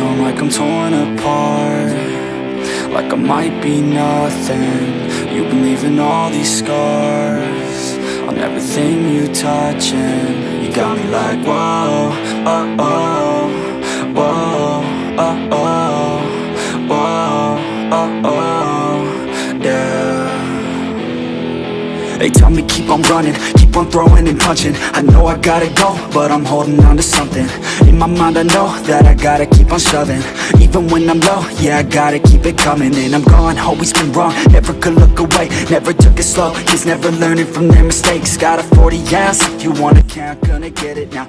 I'm torn apart. Like I might be nothing. You've been leaving all these scars on everything you touch, and you got me like, whoa, oh, oh, They tell me keep on running, keep on throwing and punching. I know I gotta go, but I'm holding on to something. In my mind, I know that I gotta keep on shoving. Even when I'm low, yeah, I gotta keep it coming. And I'm gone, always been wrong, never could look away. Never took it slow, kids never learning from their mistakes. Got a 40 ounce, if you wanna count, gonna get it now.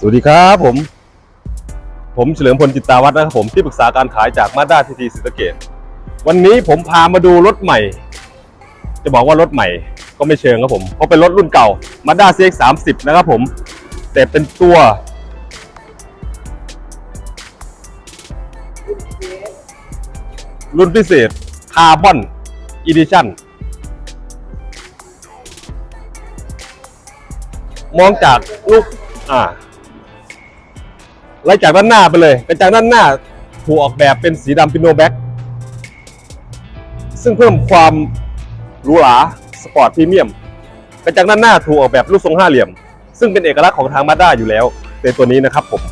สวัสดีครับผม ผมเฉลิมพลจิตตาวัฒน์นะครับผมที่ปรึกษาการขายจากมาด้าทีทีสิสเกตวันนี้ผมพามาดูรถใหม่ จะบอกว่ารถใหม่ก็ไม่เชิงครับผม เพราะเป็นรถรุ่นเก่ามาด้า CX 3 0 นะครับผม แต่เป็นตัว รุ่นพิเศษคาร์บอนอีดิชั่นมองจากลูกอ่าไล่จากด้านหน้าไปเลยกระจังด้านหน้าถูกออกแบบเป็นสีดำปิโนแบ็กซึ่งเพิ่มความ หรูหราสปอร์ตพรีเมียมกระจังด้านหน้าถูกออกแบบรูปทรงห้าเหลี่ยม ซึ่งเป็นเอกลักษณ์ของทางมาด้าอยู่แล้วในตัวนี้นะครับผม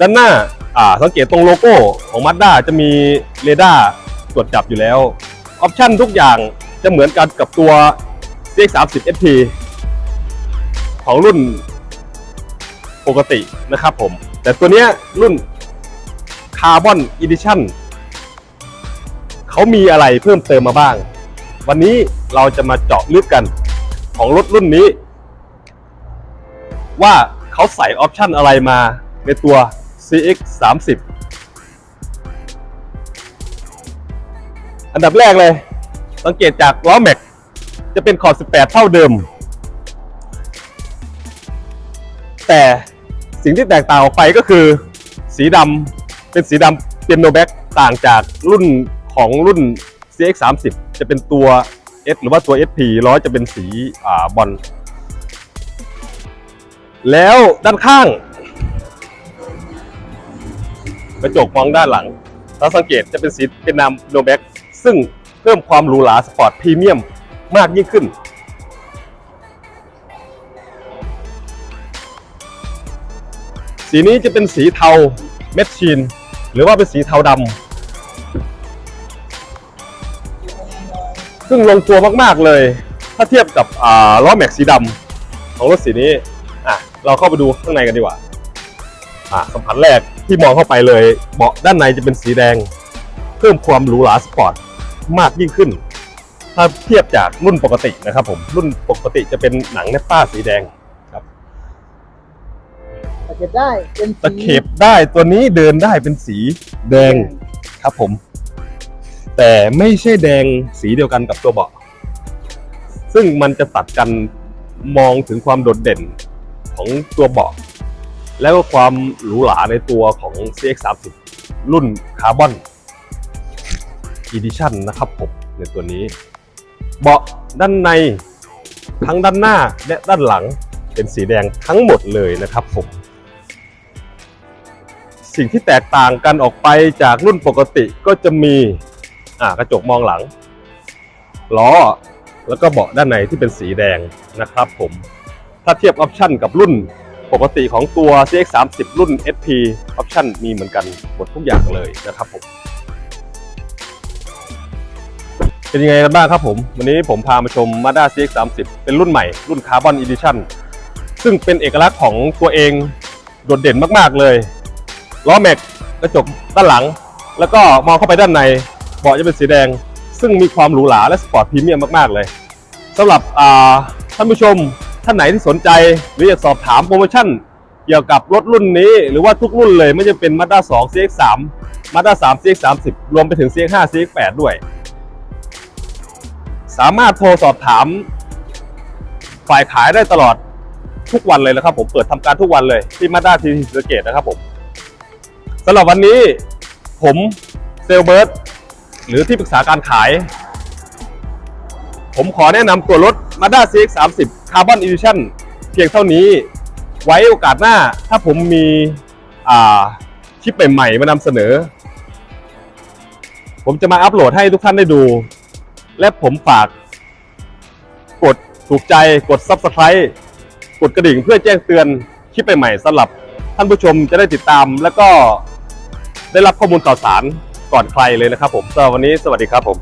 ด้านหน้าอ่าสังเกตตรงโลโก้ของมาด้าจะมีเรดาร์ตรวจจับอยู่แล้ว ออปชั่นทุกอย่างจะเหมือนกันกับตัว CX30 ST ของรุ่นปกตินะครับผม แต่ตัวเนี้ยรุ่น Carbon Edition เขามีอะไรเพิ่มเติมมาบ้าง วันนี้เราจะมาเจาะลึกกันของรถรุ่นนี้ ว่าเขาใส่ออปชั่นอะไรมาในตัว CX30 อันดับแรกเลย สังเกตจากล้อแม็ก จะเป็นขอบ 18 เท่าเดิม แต่สิ่งที่แตกต่างออกไปก็คือ สีดำเป็นสีดำเปียโนแบ็กต่างจากรุ่น ของรุ่น CX 3 0จะเป็นตัว S หรือว่าตัว SP ร้อยจะเป็นสีอ่าบอลแล้วด้านข้าง กระจกมองด้านหลังเราสังเกตจะเป็นสีเป็นนำโนแบ็กซึ่งเพิ่มความหรูหราสปอร์ตพรีเมียมมากยิ่งขึ้น สีนี้จะเป็นสีเทาเม็ดชีน หรือว่าเป็นสีเทาดำ ซึ่งลงตัวมาก ๆ เลย ถ้าเทียบกับอ่าล้อแม็กสีดำของรถสีนี้อะเราเข้าไปดูข้างในกันดีกว่าอะสัมผัสแรกที่มองเข้าไปเลยเบาะด้านในจะเป็นสีแดง เพิ่มความหรูหราสปอร์ตมากยิ่งขึ้น ถ้าเทียบจากรุ่นปกตินะครับผมรุ่นปกติจะเป็นหนังเนปป้าสีแดงครับตะเข็บได้เป็นสีตะเข็บได้ตัวนี้เดินได้เป็นสีแดงครับผม แต่ไม่ใช่แดงสีเดียวกันกับตัวเบาะ ซึ่งมันจะตัดกันมองถึงความโดดเด่นของตัวเบาะ แล้วก็ความหรูหราในตัวของ CX30 รุ่นคาร์บอน Edition นะครับผมในตัวนี้ เบาะด้านในทั้งด้านหน้าและด้านหลังเป็นสีแดงทั้งหมดเลยนะครับผมสิ่งที่แตกต่างกันออกไปจากรุ่นปกติก็จะมี อ่ากระจกมองหลัง ล้อ แล้วก็เบาะด้านในที่เป็นสีแดงนะครับผม ถ้าเทียบออปชันกับรุ่นปกติของตัว CX30 รุ่น SP ออปชันมีเหมือนกันหมดทุกอย่างเลยนะครับผมเป็นยังไงกันบ้างครับผม วันนี้ผมพามาชม Mazda CX30 เป็นรุ่นใหม่ รุ่น Carbon Edition ซึ่งเป็นเอกลักษณ์ของตัวเองโดดเด่นมาก ๆ เลย ล้อแม็กกระจกด้านหลัง แล้วก็มองเข้าไปด้านใน เบาะจะเป็นสีแดง ซึ่งมีความหรูหราและสปอร์ตพรีเมียมมากๆเลยสำหรับท่านผู้ชมท่านไหนที่สนใจหรืออยากสอบถามโปรโมชั่นเกี่ยวกับรถรุ่นนี้ หรือว่าทุกรุ่นเลยไม่ว่าจะเป็น Mazda 2 CX3 Mazda 3 CX30 รวมไปถึง CX5 CX8 ด้วย สามารถโทรสอบถาม ฝ่ายขายได้ตลอดทุกวันเลยนะครับผมเปิดทำการทุกวันเลยที่มาด้าทีทีสเกตนะครับผมสำหรับวันนี้ผมเซลเบิร์ด หรือที่ปรึกษาการขาย ผมขอแนะนำตัวรถ Mazda CX-30 Carbon Edition เพียงเท่านี้ ไว้โอกาสหน้าถ้าผมมีอ่าคลิปใหม่ๆ มานำเสนอ ผมจะมาอัปโหลดให้ทุกท่านได้ดู และผมฝาก กดถูกใจกด Subscribe กดกระดิ่งเพื่อแจ้งเตือนคลิปใหม่ๆสำหรับท่านผู้ชมจะได้ติดตาม แล้วก็ได้รับข้อมูลข่าวสาร ก่อนใครเลยนะครับผมสำหรับวันนี้สวัสดีครับผม